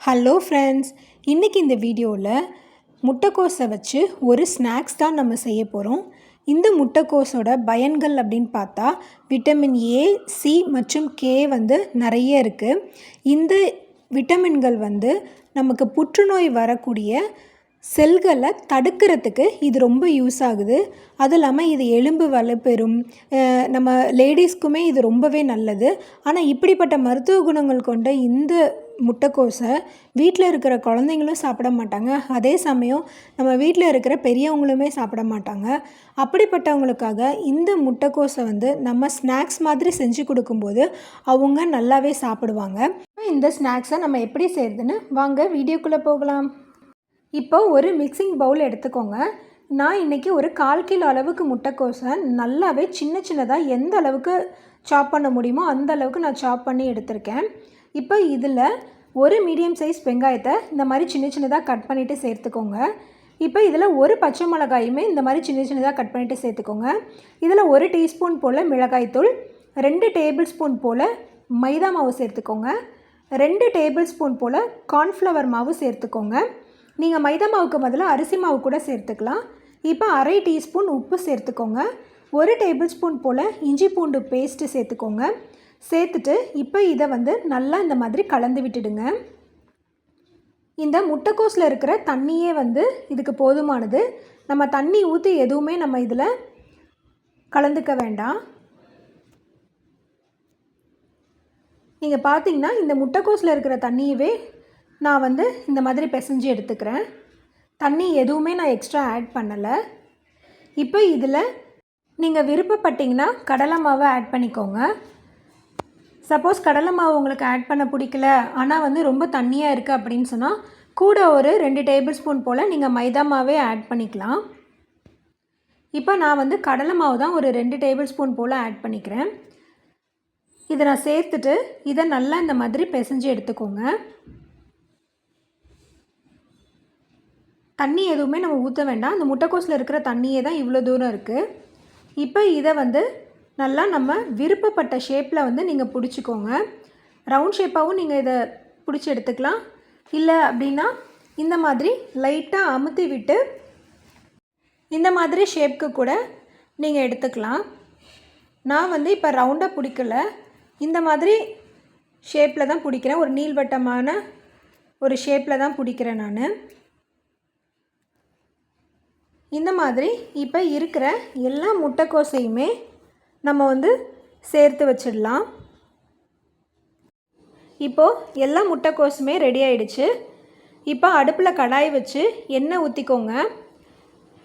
Hello friends இன்றைக்கி இந்த வீடியோவில் முட்டைக்கோஸை வச்சு ஒரு ஸ்நாக்ஸ் தான் நம்ம செய்ய போகிறோம் இந்த முட்டைக்கோஸோட பயன்கள் அப்படின்னு பார்த்தா விட்டமின் ஏ சி மற்றும் கே வந்து நிறைய இருக்குது இந்த விட்டமின்கள் வந்து நமக்கு புற்றுநோய் வரக்கூடிய செல்களை தடுக்கிறதுக்கு இது ரொம்ப யூஸ் ஆகுது. அதுவும் இல்லாமல் இது எலும்பு வலுப்பெறும் நம்ம லேடிஸ்க்குமே இது ரொம்பவே நல்லது. ஆனால் இப்படிப்பட்ட மருத்துவ குணங்கள் கொண்ட இந்த முட்டைக்கோஸை வீட்டில் இருக்கிற குழந்தைங்களும் சாப்பிட மாட்டாங்க. அதே சமயம் நம்ம வீட்டில் இருக்கிற பெரியவங்களுமே சாப்பிட மாட்டாங்க. அப்படிப்பட்டவங்களுக்காக இந்த முட்டைக்கோஸை வந்து நம்ம ஸ்நாக்ஸ் மாதிரி செஞ்சு கொடுக்கும்போது அவங்க நல்லாவே சாப்பிடுவாங்க. இந்த ஸ்நாக்ஸை நம்ம எப்படி செய்கிறதுன்னு வாங்க வீடியோக்குள்ளே போகலாம். இப்போ ஒரு மிக்சிங் பவுல் எடுத்துக்கோங்க. நான் இன்றைக்கி ஒரு கால் கிலோ அளவுக்கு முட்டைக்கோசை நல்லாவே சின்ன சின்னதாக எந்த அளவுக்கு சாப் பண்ண முடியுமோ அந்த அளவுக்கு நான் சாப் பண்ணி எடுத்திருக்கேன். இப்போ இதில் ஒரு மீடியம் சைஸ் வெங்காயத்தை இந்த மாதிரி சின்ன சின்னதாக கட் பண்ணிவிட்டு சேர்த்துக்கோங்க. இப்போ இதில் ஒரு பச்சை மிளகாயுமே இந்த மாதிரி சின்ன சின்னதாக கட் பண்ணிவிட்டு சேர்த்துக்கோங்க. இதில் ஒரு டீஸ்பூன் போல் மிளகாய்த்தூள் ரெண்டு டேபிள் ஸ்பூன் போல் மைதா மாவு சேர்த்துக்கோங்க. ரெண்டு டேபிள் ஸ்பூன் போல் கார்ன்ஃப்ளவர் மாவு சேர்த்துக்கோங்க. நீங்கள் மைதா மாவுக்கு பதிலாக அரிசி மாவு கூட சேர்த்துக்கலாம். இப்போ அரை டீஸ்பூன் உப்பு சேர்த்துக்கோங்க. ஒரு டேபிள் ஸ்பூன் போல் இஞ்சி பூண்டு பேஸ்ட்டு சேர்த்துக்கோங்க. சேர்த்துட்டு இப்போ இதை வந்து நல்லா இந்த மாதிரி கலந்து விட்டுடுங்க. இந்த முட்டைக்கோஸில் இருக்கிற தண்ணியே வந்து இதுக்கு போதுமானது. நம்ம தண்ணி ஊற்றி எதுவுமே நம்ம இதில் கலந்துக்க வேண்டாம். நீங்கள் பார்த்தீங்கன்னா இந்த முட்டைக்கோஸில் இருக்கிற தண்ணியவே நான் வந்து இந்த மாதிரி பிசைஞ்சு எடுத்துக்கிறேன். தண்ணி எதுவுமே நான் எக்ஸ்ட்ரா ஆட் பண்ணலை. இப்போ இதில் நீங்கள் விருப்பப்பட்டீங்கன்னா கடலை மாவை ஆட் பண்ணிக்கோங்க. சப்போஸ் கடலை மாவு உங்களுக்கு ஆட் பண்ண பிடிக்கல ஆனால் வந்து ரொம்ப தண்ணியாக இருக்குது அப்படின்னு சொன்னால் கூட ஒரு ரெண்டு டேபிள் ஸ்பூன் போல் நீங்கள் மைதா மாவே ஆட் பண்ணிக்கலாம். இப்போ நான் வந்து கடலை மாவு தான் ஒரு ரெண்டு டேபிள் ஸ்பூன் போல் ஆட் பண்ணிக்கிறேன். இதை நான் சேர்த்துட்டு இதை நல்லா இந்த மாதிரி பிசைஞ்சு எடுத்துக்கோங்க. தண்ணி எதுவுமே நம்ம ஊற்ற வேண்டாம். அந்த முட்டைக்கோஸில் இருக்கிற தண்ணியே தான் இவ்வளோ தூரம் இருக்குது இப்போ இதை வந்து நல்லா நம்ம விருப்பப்பட்ட ஷேப்பில் வந்து நீங்கள் பிடிச்சிக்கோங்க. ரவுண்ட் ஷேப்பாகவும் நீங்கள் இதை பிடிச்சி எடுத்துக்கலாம். இல்லை அப்படின்னா இந்த மாதிரி லைட்டாக அமுத்தி விட்டு இந்த மாதிரி ஷேப்க்கு கூட நீங்கள் எடுத்துக்கலாம். நான் வந்து இப்போ ரவுண்டாக பிடிக்கல. இந்த மாதிரி ஷேப்பில் தான் பிடிக்கிறேன். ஒரு நீள்வட்டமான ஒரு ஷேப்பில் தான் பிடிக்கிறேன் நான். இந்த மாதிரி இப்போ இருக்கிற எல்லா முட்டைக்கோசையுமே நம்ம வந்து சேர்த்து வச்சிடலாம். இப்போது எல்லா முட்டைக்கோஸுமே ரெடி ஆயிடுச்சு. இப்போ அடுப்பில் கடாய் வச்சு எண்ணெய் ஊற்றிக்கோங்க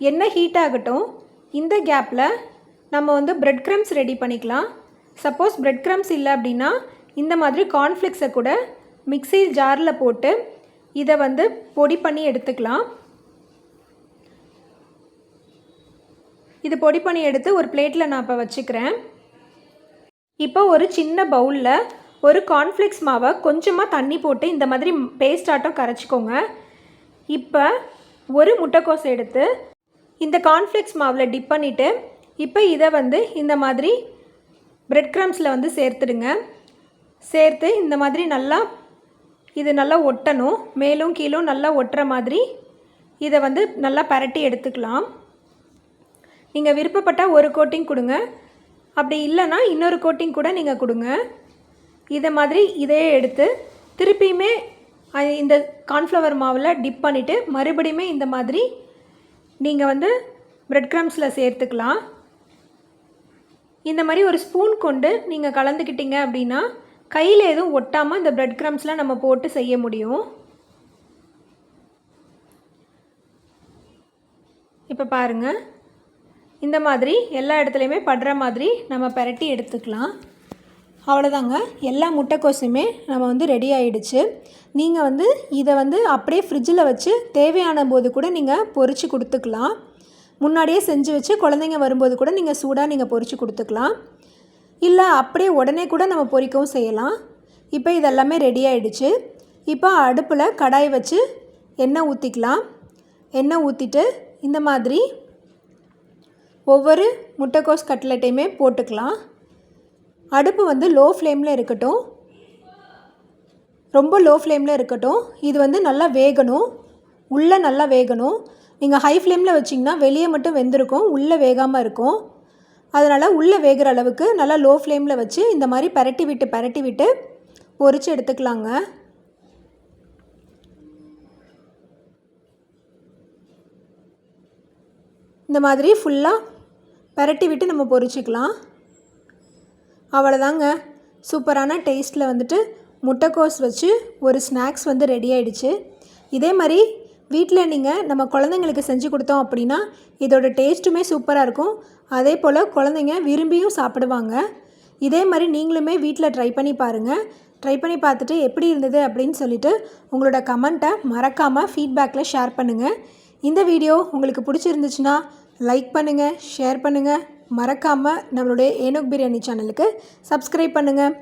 எண்ணெய் ஹீட் ஆகட்டும். இந்த கேப்பில் நம்ம வந்து ப்ரெட் க்ரம்ஸ் ரெடி பண்ணிக்கலாம். சப்போஸ் ப்ரெட் க்ரம்ஸ் இல்லை அப்படின்னா இந்த மாதிரி கார்ன்ஃப்ளெக்ஸை கூட மிக்சி ஜாரில் போட்டு இதை வந்து பொடி பண்ணி எடுத்துக்கலாம். இது பொடி பண்ணி எடுத்து ஒரு பிளேட்டில் நான் இப்போ வச்சுக்கிறேன். இப்போ ஒரு சின்ன பவுலில் ஒரு கார்ன்ஃப்ளெக்ஸ் மாவை கொஞ்சமாக தண்ணி போட்டு இந்த மாதிரி பேஸ்ட் ஆட்டம் கரைச்சிக்கோங்க. இப்போ ஒரு முட்டைக்கோஸ் எடுத்து இந்த கார்ன்ஃப்ளெக்ஸ் மாவில் டிப் பண்ணிவிட்டு இப்போ இதை வந்து இந்த மாதிரி பிரெட் க்ரம்ஸில் வந்து சேர்த்துடுங்க. சேர்த்து இந்த மாதிரி நல்லா இது நல்லா ஒட்டணும். மேலும் கீழும் நல்லா ஒட்டுற மாதிரி இதை வந்து நல்லா பரட்டி எடுத்துக்கலாம். நீங்கள் விருப்பப்பட்டால் ஒரு கோட்டிங் கொடுங்க. அப்படி இல்லைன்னா இன்னொரு கோட்டிங் கூட நீங்கள் கொடுங்க. இதை மாதிரி இதையே எடுத்து திருப்பியுமே இந்த கார்ன்ஃப்ளவர் மாவில் டிப் பண்ணிவிட்டு மறுபடியுமே இந்த மாதிரி நீங்கள் வந்து ப்ரெட் க்ரம்ஸில் சேர்த்துக்கலாம். இந்த மாதிரி ஒரு ஸ்பூன் கொண்டு நீங்கள் கலந்துக்கிட்டீங்க அப்படின்னா கையில் எதுவும் ஒட்டாமல் இந்த ப்ரெட் க்ரம்ஸில் நம்ம போட்டு செய்ய முடியும். இப்போ பாருங்கள் இந்த மாதிரி எல்லா இடத்துலையுமே படுற மாதிரி நம்ம பரட்டி எடுத்துக்கலாம். அவ்வளோதாங்க எல்லா முட்டைக்கோசுமே நம்ம வந்து ரெடி ஆகிடுச்சு நீங்கள் வந்து இதை வந்து அப்படியே ஃப்ரிட்ஜில் வச்சு தேவையான போது கூட நீங்கள் பொறிச்சு கொடுத்துக்கலாம். முன்னாடியே செஞ்சு வச்சு குழந்தைங்க வரும்போது கூட நீங்கள் சூடாக நீங்கள் பொறிச்சு கொடுத்துக்கலாம். இல்லை அப்படியே உடனே கூட நம்ம பொரிக்கவும் செய்யலாம். இப்போ இதெல்லாமே ரெடி ஆகிடுச்சு இப்போ அடுப்பில் கடாய் வச்சு எண்ணெய் ஊற்றிக்கலாம் எண்ணெய் ஊற்றிட்டு இந்த மாதிரி ஒவ்வொரு முட்டைக்கோஸ் கட்லெட்டையுமே போட்டுக்கலாம். அடுப்பு வந்து லோ ஃப்ளேமில் இருக்கட்டும். ரொம்ப லோ ஃப்ளேமில் இருக்கட்டும். இது வந்து நல்லா வேகணும். உள்ளே நல்லா வேகணும். நீங்கள் ஹை ஃப்ளேமில் வச்சிங்கன்னா வெளியே மட்டும் வெந்திருக்கும். உள்ளே வேகாமல் இருக்கும். அதனால் உள்ளே வேகிற அளவுக்கு நல்லா லோ ஃப்ளேமில் வச்சு இந்த மாதிரி பரட்டி விட்டு பரட்டி விட்டு பொரித்து எடுத்துக்கலாங்க. இந்த மாதிரி ஃபுல்லாக பரட்டி விட்டு நம்ம பொரிச்சிக்கலாம். அவ்வளோதாங்க சூப்பரான டேஸ்ட்டில் வந்துட்டு முட்டைக்கோஸ் வச்சு ஒரு ஸ்நாக்ஸ் வந்து ரெடி ஆகிடுச்சு இதே மாதிரி வீட்டில் நீங்கள் நம்ம குழந்தைங்களுக்கு செஞ்சு கொடுத்தோம் அப்படின்னா இதோட டேஸ்ட்டுமே சூப்பராக இருக்கும். அதே போல் குழந்தைங்க விரும்பியும் சாப்பிடுவாங்க. இதே மாதிரி நீங்களுமே வீட்டில் ட்ரை பண்ணி பாருங்கள் ட்ரை பண்ணி பார்த்துட்டு எப்படி இருந்தது அப்படின்னு சொல்லிவிட்டு உங்களோட கமெண்ட்டை மறக்காமல் ஃபீட்பேக்கில் ஷேர் பண்ணுங்கள் இந்த வீடியோ உங்களுக்கு பிடிச்சிருந்துச்சுன்னா லைக் பண்ணுங்கள் ஷேர் பண்ணுங்கள் மறக்காமல் நம்மளுடைய ஏனோக் பிரியாணி சேனலுக்கு சப்ஸ்கிரைப் பண்ணுங்கள்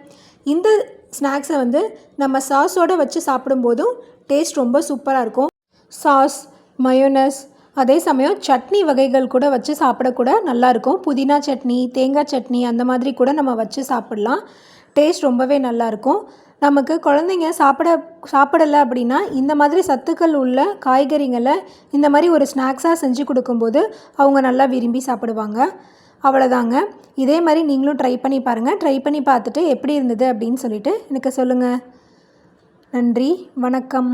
இந்த ஸ்நாக்ஸை வந்து நம்ம சாஸோடு வச்சு சாப்பிடும்போதும் டேஸ்ட் ரொம்ப சூப்பராக இருக்கும். சாஸ் மயோனஸ் அதே சமயம் சட்னி வகைகள் கூட வச்சு சாப்பிடக்கூட நல்லாயிருக்கும் புதினா சட்னி தேங்காய் சட்னி அந்த மாதிரி கூட நம்ம வச்சு சாப்பிட்லாம். டேஸ்ட் ரொம்பவே நல்லாயிருக்கும் நமக்கு குழந்தைங்க சாப்பிட சாப்பிடலை அப்படின்னா இந்த மாதிரி சத்துக்கள் உள்ள காய்கறிகளை இந்த மாதிரி ஒரு ஸ்நாக்ஸாக செஞ்சு கொடுக்கும்போது அவங்க நல்லா விரும்பி சாப்பிடுவாங்க. அவ்வளோதாங்க இதே மாதிரி நீங்களும் ட்ரை பண்ணி பாருங்கள் ட்ரை பண்ணி பார்த்துட்டு எப்படி இருந்தது அப்படின்னு சொல்லிட்டு எனக்கு சொல்லுங்கள் நன்றி. வணக்கம்.